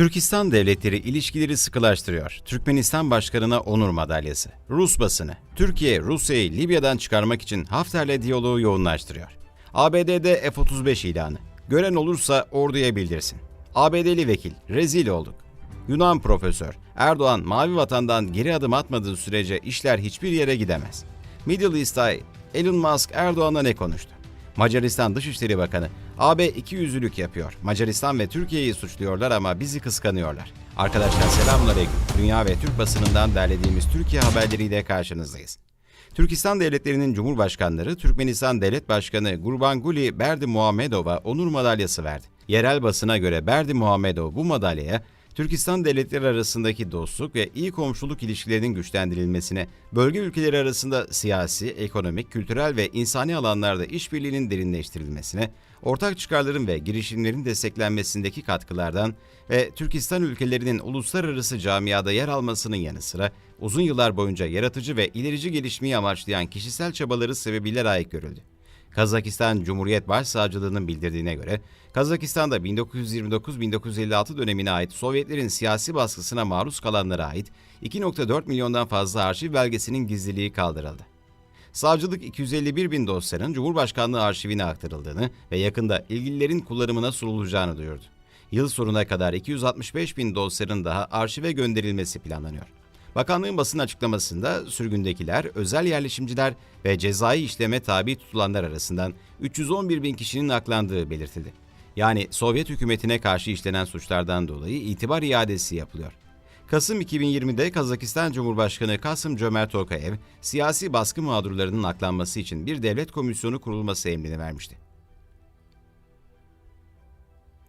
Türkistan devletleri ilişkileri sıkılaştırıyor. Türkmenistan Başkanı'na onur madalyası. Rus basını. Türkiye, Rusya'yı Libya'dan çıkarmak için Hafter'le diyaloğu yoğunlaştırıyor. ABD'de F-35 ilanı. Gören olursa orduya bildirsin. ABD'li vekil, rezil olduk. Yunan profesör, Erdoğan mavi vatandan geri adım atmadığı sürece işler hiçbir yere gidemez. Middle East Eye, Elon Musk Erdoğan'la ne konuştu? Macaristan Dışişleri Bakanı, AB iki yüzlülük yapıyor. Macaristan ve Türkiye'yi suçluyorlar ama bizi kıskanıyorlar. Arkadaşlar selamünaleyküm. Dünya ve Türk basınından derlediğimiz Türkiye haberleriyle karşınızdayız. Türkistan devletlerinin cumhurbaşkanları Türkmenistan Devlet Başkanı Gurbanguly Berdi Muhammedov'a onur madalyası verdi. Yerel basına göre Berdi Muhammedov bu madalyaya Türkistan devletleri arasındaki dostluk ve iyi komşuluk ilişkilerinin güçlendirilmesine, bölge ülkeleri arasında siyasi, ekonomik, kültürel ve insani alanlarda işbirliğinin derinleştirilmesine, ortak çıkarların ve girişimlerin desteklenmesindeki katkılardan ve Türkistan ülkelerinin uluslararası camiada yer almasının yanı sıra uzun yıllar boyunca yaratıcı ve ilerici gelişmeyi amaçlayan kişisel çabaları sebebiyle layık görüldü. Kazakistan Cumhuriyet Başsavcılığı'nın bildirdiğine göre, Kazakistan'da 1929-1956 dönemine ait Sovyetlerin siyasi baskısına maruz kalanlara ait 2.4 milyondan fazla arşiv belgesinin gizliliği kaldırıldı. Savcılık 251 bin dosyanın Cumhurbaşkanlığı arşivine aktarıldığını ve yakında ilgililerin kullanımına sunulacağını duyurdu. Yıl sonuna kadar 265 bin dosyanın daha arşive gönderilmesi planlanıyor. Bakanlığın basın açıklamasında sürgündekiler, özel yerleşimciler ve cezai işleme tabi tutulanlar arasından 311 bin kişinin aklandığı belirtildi. Yani Sovyet hükümetine karşı işlenen suçlardan dolayı itibar iadesi yapılıyor. Kasım 2020'de Kazakistan Cumhurbaşkanı Kasım Cömert Tokayev, siyasi baskı mağdurlarının aklanması için bir devlet komisyonu kurulması emrini vermişti.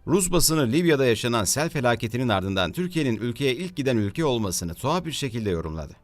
Rus basını Libya'da yaşanan sel felaketinin ardından Türkiye'nin ülkeye ilk giden ülke olmasını tuhaf bir şekilde yorumladı.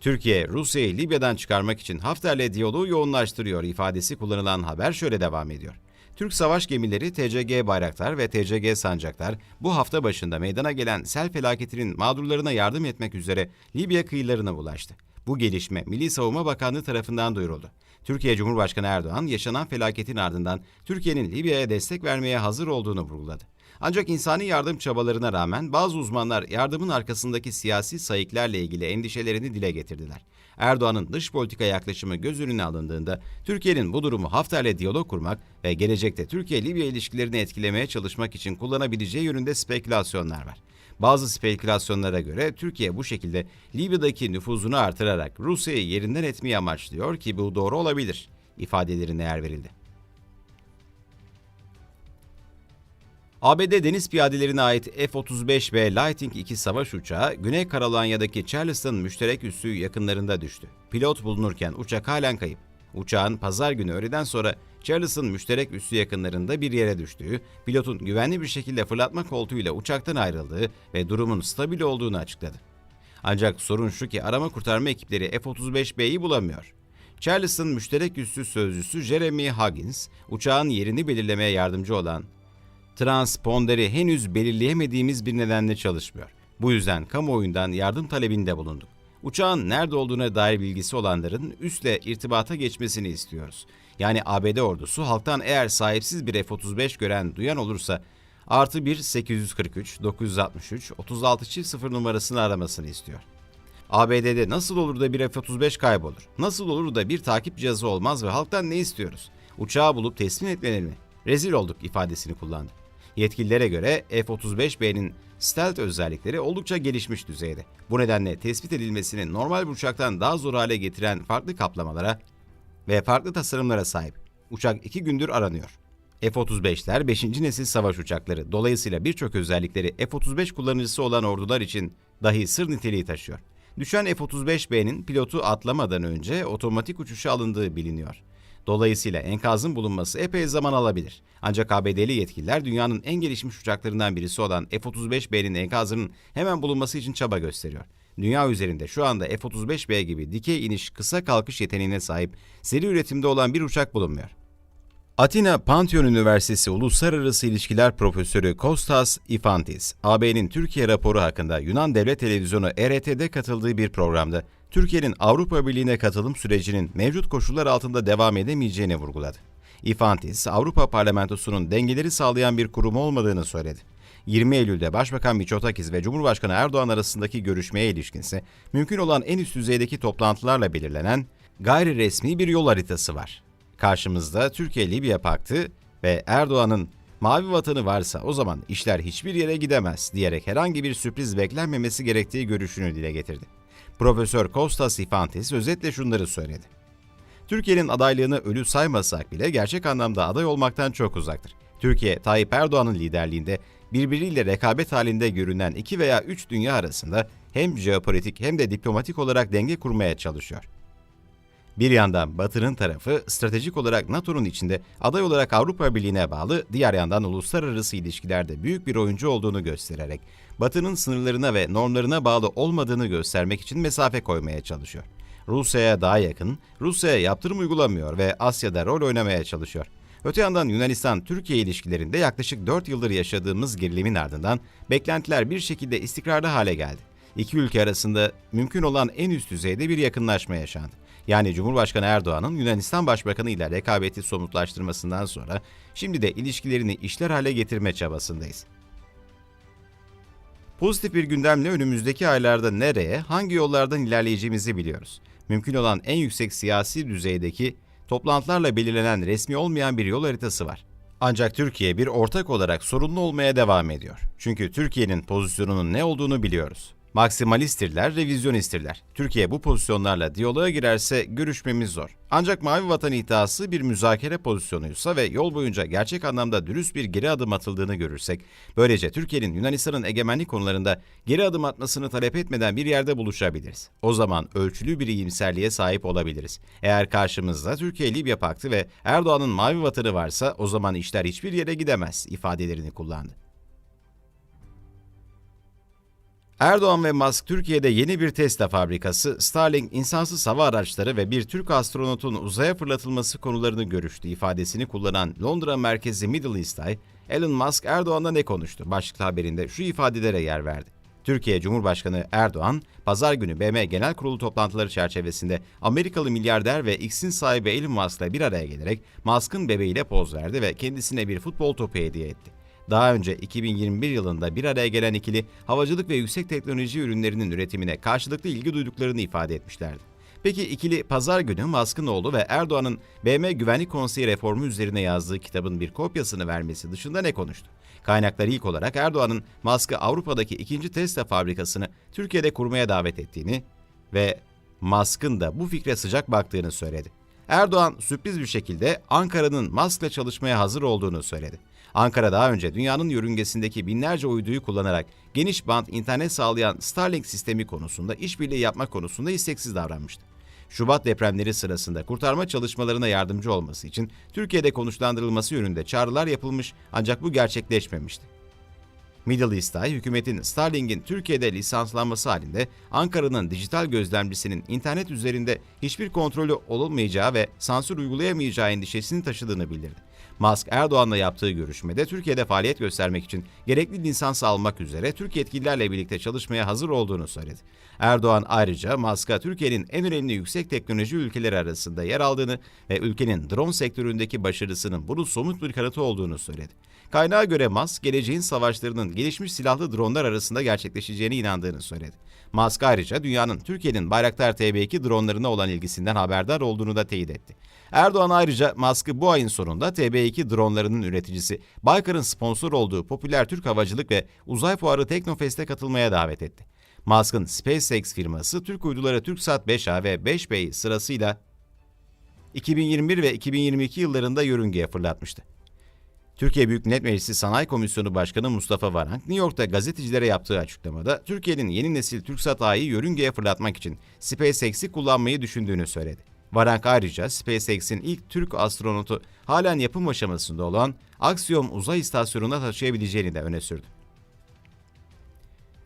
Türkiye, Rusya'yı Libya'dan çıkarmak için Hafter'le diyaloğu yoğunlaştırıyor ifadesi kullanılan haber şöyle devam ediyor. Türk savaş gemileri TCG Bayraktar ve TCG Sancaktar bu hafta başında meydana gelen sel felaketinin mağdurlarına yardım etmek üzere Libya kıyılarına ulaştı. Bu gelişme Milli Savunma Bakanlığı tarafından duyuruldu. Türkiye Cumhurbaşkanı Erdoğan yaşanan felaketin ardından Türkiye'nin Libya'ya destek vermeye hazır olduğunu vurguladı. Ancak insani yardım çabalarına rağmen bazı uzmanlar yardımın arkasındaki siyasi sayıklarla ilgili endişelerini dile getirdiler. Erdoğan'ın dış politika yaklaşımı göz önüne alındığında Türkiye'nin bu durumu Hafter'le diyalog kurmak ve gelecekte Türkiye-Libya ilişkilerini etkilemeye çalışmak için kullanabileceği yönünde spekülasyonlar var. Bazı spekülasyonlara göre Türkiye bu şekilde Libya'daki nüfuzunu artırarak Rusya'yı yerinden etmeyi amaçlıyor ki bu doğru olabilir ifadelerine yer verildi. ABD deniz piyadelerine ait F-35 ve Lightning II savaş uçağı Güney Carolyna'daki Charleston müşterek üssü yakınlarında düştü. Pilot bulunurken uçak halen kayıp. Uçağın pazar günü öğleden sonra Charleston müşterek üssü yakınlarında bir yere düştüğü, pilotun güvenli bir şekilde fırlatma koltuğuyla uçaktan ayrıldığı ve durumun stabil olduğunu açıkladı. Ancak sorun şu ki arama kurtarma ekipleri F-35B'yi bulamıyor. Charleston müşterek üssü sözcüsü Jeremy Huggins, uçağın yerini belirlemeye yardımcı olan transponderi henüz belirleyemediğimiz bir nedenle çalışmıyor. Bu yüzden kamuoyundan yardım talebinde bulunduk. Uçağın nerede olduğuna dair bilgisi olanların üstle irtibata geçmesini istiyoruz. Yani ABD ordusu halktan eğer sahipsiz bir F-35 gören duyan olursa artı 1 843 963 36 çift 0 numarasını aramasını istiyor. ABD'de nasıl olur da bir F-35 kaybolur? Nasıl olur da bir takip cihazı olmaz ve halktan ne istiyoruz? Uçağı bulup teslim etmeleri mi? Rezil olduk ifadesini kullandı. Yetkililere göre F-35B'nin stealth özellikleri oldukça gelişmiş düzeyde. Bu nedenle tespit edilmesini normal bir uçaktan daha zor hale getiren farklı kaplamalara ve farklı tasarımlara sahip. Uçak iki gündür aranıyor. F-35'ler 5. nesil savaş uçakları. Dolayısıyla birçok özellikleri F-35 kullanıcısı olan ordular için dahi sır niteliği taşıyor. Düşen F-35B'nin pilotu atlamadan önce otomatik uçuşa alındığı biliniyor. Dolayısıyla enkazın bulunması epey zaman alabilir. Ancak ABD'li yetkililer dünyanın en gelişmiş uçaklarından birisi olan F-35B'nin enkazının hemen bulunması için çaba gösteriyor. Dünya üzerinde şu anda F-35B gibi dikey iniş kısa kalkış yeteneğine sahip seri üretimde olan bir uçak bulunmuyor. Atina Pantheon Üniversitesi Uluslararası İlişkiler Profesörü Kostas Ifantis, AB'nin Türkiye raporu hakkında Yunan Devlet Televizyonu RT'de katıldığı bir programda Türkiye'nin Avrupa Birliği'ne katılım sürecinin mevcut koşullar altında devam edemeyeceğini vurguladı. Ifantis, Avrupa Parlamentosu'nun dengeleri sağlayan bir kurum olmadığını söyledi. 20 Eylül'de Başbakan Miçotakis ve Cumhurbaşkanı Erdoğan arasındaki görüşmeye ilişkinse mümkün olan en üst düzeydeki toplantılarla belirlenen gayri resmi bir yol haritası var. Karşımızda Türkiye-Libya Paktı ve Erdoğan'ın mavi vatanı varsa o zaman işler hiçbir yere gidemez diyerek herhangi bir sürpriz beklenmemesi gerektiği görüşünü dile getirdi. Profesör Kostas Sifantis özetle şunları söyledi. Türkiye'nin adaylığını ölü saymasak bile gerçek anlamda aday olmaktan çok uzaktır. Türkiye, Tayyip Erdoğan'ın liderliğinde birbiriyle rekabet halinde görünen iki veya üç dünya arasında hem jeopolitik hem de diplomatik olarak denge kurmaya çalışıyor. Bir yandan Batı'nın tarafı stratejik olarak NATO'nun içinde aday olarak Avrupa Birliği'ne bağlı, diğer yandan uluslararası ilişkilerde büyük bir oyuncu olduğunu göstererek Batı'nın sınırlarına ve normlarına bağlı olmadığını göstermek için mesafe koymaya çalışıyor. Rusya'ya daha yakın, Rusya'ya yaptırım uygulamıyor ve Asya'da rol oynamaya çalışıyor. Öte yandan Yunanistan-Türkiye ilişkilerinde yaklaşık 4 yıldır yaşadığımız gerilimin ardından beklentiler bir şekilde istikrarlı hale geldi. İki ülke arasında mümkün olan en üst düzeyde bir yakınlaşma yaşandı. Yani Cumhurbaşkanı Erdoğan'ın Yunanistan Başbakanı ile rekabeti somutlaştırmasından sonra şimdi de ilişkilerini işler hale getirme çabasındayız. Pozitif bir gündemle önümüzdeki aylarda nereye, hangi yollardan ilerleyeceğimizi biliyoruz. Mümkün olan en yüksek siyasi düzeydeki toplantılarla belirlenen resmi olmayan bir yol haritası var. Ancak Türkiye bir ortak olarak sorunlu olmaya devam ediyor. Çünkü Türkiye'nin pozisyonunun ne olduğunu biliyoruz. Maksimalisttirler, revizyonisttirler. Türkiye bu pozisyonlarla diyaloğa girerse görüşmemiz zor. Ancak Mavi Vatan iddiası bir müzakere pozisyonuysa ve yol boyunca gerçek anlamda dürüst bir geri adım atıldığını görürsek, böylece Türkiye'nin Yunanistan'ın egemenlik konularında geri adım atmasını talep etmeden bir yerde buluşabiliriz. O zaman ölçülü bir iyimserliğe sahip olabiliriz. Eğer karşımızda Türkiye-Libya paktı ve Erdoğan'ın Mavi Vatanı varsa o zaman işler hiçbir yere gidemez ifadelerini kullandı. Erdoğan ve Musk Türkiye'de yeni bir Tesla fabrikası, Starlink insansız hava araçları ve bir Türk astronotun uzaya fırlatılması konularını görüştü ifadesini kullanan Londra merkezi Middle East Eye, Elon Musk Erdoğan'la ne konuştu? Başlıklı haberinde şu ifadelere yer verdi. Türkiye Cumhurbaşkanı Erdoğan, pazar günü BM Genel Kurulu toplantıları çerçevesinde Amerikalı milyarder ve X'in sahibi Elon Musk'la bir araya gelerek Musk'ın bebeğiyle poz verdi ve kendisine bir futbol topu hediye etti. Daha önce 2021 yılında bir araya gelen ikili havacılık ve yüksek teknoloji ürünlerinin üretimine karşılıklı ilgi duyduklarını ifade etmişlerdi. Peki ikili pazar günü Musk'ın oğlu ve Erdoğan'ın BM Güvenlik Konseyi reformu üzerine yazdığı kitabın bir kopyasını vermesi dışında ne konuştu? Kaynaklar ilk olarak Erdoğan'ın Musk'ı Avrupa'daki ikinci Tesla fabrikasını Türkiye'de kurmaya davet ettiğini ve Musk'ın da bu fikre sıcak baktığını söyledi. Erdoğan sürpriz bir şekilde Ankara'nın Musk'la çalışmaya hazır olduğunu söyledi. Ankara daha önce dünyanın yörüngesindeki binlerce uyduyu kullanarak geniş band internet sağlayan Starlink sistemi konusunda işbirliği yapmak konusunda isteksiz davranmıştı. Şubat depremleri sırasında kurtarma çalışmalarına yardımcı olması için Türkiye'de konuşlandırılması yönünde çağrılar yapılmış ancak bu gerçekleşmemişti. Middle East Eye, hükümetin Starlink'in Türkiye'de lisanslanması halinde Ankara'nın dijital gözlemcisinin internet üzerinde hiçbir kontrolü olmayacağı ve sansür uygulayamayacağı endişesini taşıdığını bildirdi. Musk, Erdoğan'la yaptığı görüşmede Türkiye'de faaliyet göstermek için gerekli lisans almak üzere Türk yetkililerle birlikte çalışmaya hazır olduğunu söyledi. Erdoğan ayrıca Musk'a Türkiye'nin en önemli yüksek teknoloji ülkeleri arasında yer aldığını ve ülkenin drone sektöründeki başarısının bunun somut bir kanıtı olduğunu söyledi. Kaynağa göre Musk, geleceğin savaşlarının gelişmiş silahlı dronlar arasında gerçekleşeceğine inandığını söyledi. Musk ayrıca dünyanın Türkiye'nin Bayraktar TB2 dronlarına olan ilgisinden haberdar olduğunu da teyit etti. Erdoğan ayrıca Musk'ı bu ayın sonunda TB2 dronlarının üreticisi Baykar'ın sponsor olduğu popüler Türk havacılık ve uzay fuarı Teknofest'e katılmaya davet etti. Musk'ın SpaceX firması Türk uyduları TürkSat 5A ve 5B sırasıyla 2021 ve 2022 yıllarında yörüngeye fırlatmıştı. Türkiye Büyük Millet Meclisi Sanayi Komisyonu Başkanı Mustafa Varank, New York'ta gazetecilere yaptığı açıklamada Türkiye'nin yeni nesil TürkSat A'yı yörüngeye fırlatmak için SpaceX'i kullanmayı düşündüğünü söyledi. Varank ayrıca SpaceX'in ilk Türk astronotu halen yapım aşamasında olan Axiom uzay istasyonuna taşıyabileceğini de öne sürdü.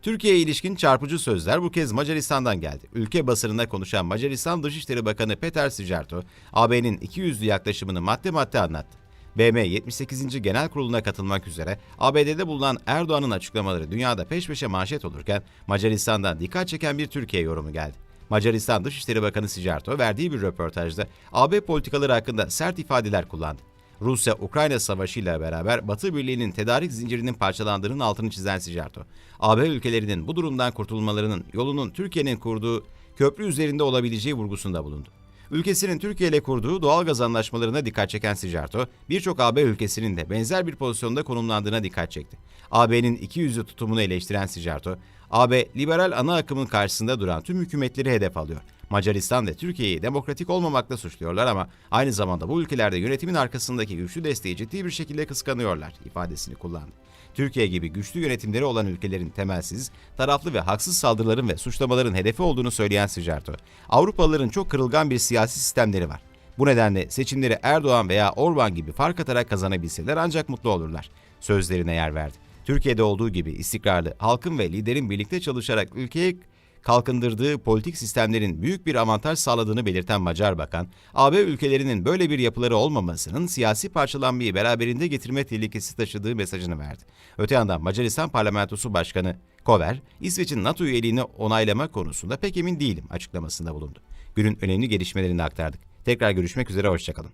Türkiye'ye ilişkin çarpıcı sözler bu kez Macaristan'dan geldi. Ülke basınında konuşan Macaristan Dışişleri Bakanı Peter Sijarto, AB'nin ikiyüzlü yaklaşımını madde madde anlattı. BM 78. Genel Kurulu'na katılmak üzere ABD'de bulunan Erdoğan'ın açıklamaları dünyada peş peşe manşet olurken Macaristan'dan dikkat çeken bir Türkiye yorumu geldi. Macaristan Dışişleri Bakanı Sijarto verdiği bir röportajda AB politikaları hakkında sert ifadeler kullandı. Rusya-Ukrayna savaşıyla beraber Batı Birliği'nin tedarik zincirinin parçalandığının altını çizen Sijarto, AB ülkelerinin bu durumdan kurtulmalarının yolunun Türkiye'nin kurduğu köprü üzerinde olabileceği vurgusunda bulundu. Ülkesinin Türkiye ile kurduğu doğal gaz anlaşmalarına dikkat çeken Sijarto, birçok AB ülkesinin de benzer bir pozisyonda konumlandığına dikkat çekti. AB'nin iki yüzlü tutumunu eleştiren Sijarto, AB liberal ana akımın karşısında duran tüm hükümetleri hedef alıyor. Macaristan ve Türkiye'yi demokratik olmamakla suçluyorlar ama aynı zamanda bu ülkelerde yönetimin arkasındaki güçlü desteği ciddi bir şekilde kıskanıyorlar ifadesini kullandı. Türkiye gibi güçlü yönetimleri olan ülkelerin temelsiz, taraflı ve haksız saldırıların ve suçlamaların hedefi olduğunu söyleyen Sijarto, Avrupalıların çok kırılgan bir siyasi sistemleri var. Bu nedenle seçimleri Erdoğan veya Orban gibi fark atarak kazanabilseler ancak mutlu olurlar. Sözlerine yer verdi. Türkiye'de olduğu gibi istikrarlı, halkın ve liderin birlikte çalışarak ülkeye kalkındırdığı politik sistemlerin büyük bir avantaj sağladığını belirten Macar Bakan, AB ülkelerinin böyle bir yapıları olmamasının siyasi parçalanmayı beraberinde getirme tehlikesi taşıdığı mesajını verdi. Öte yandan Macaristan Parlamentosu Başkanı Kover, İsveç'in NATO üyeliğini onaylama konusunda pek emin değilim açıklamasında bulundu. Günün önemli gelişmelerini aktardık. Tekrar görüşmek üzere, hoşçakalın.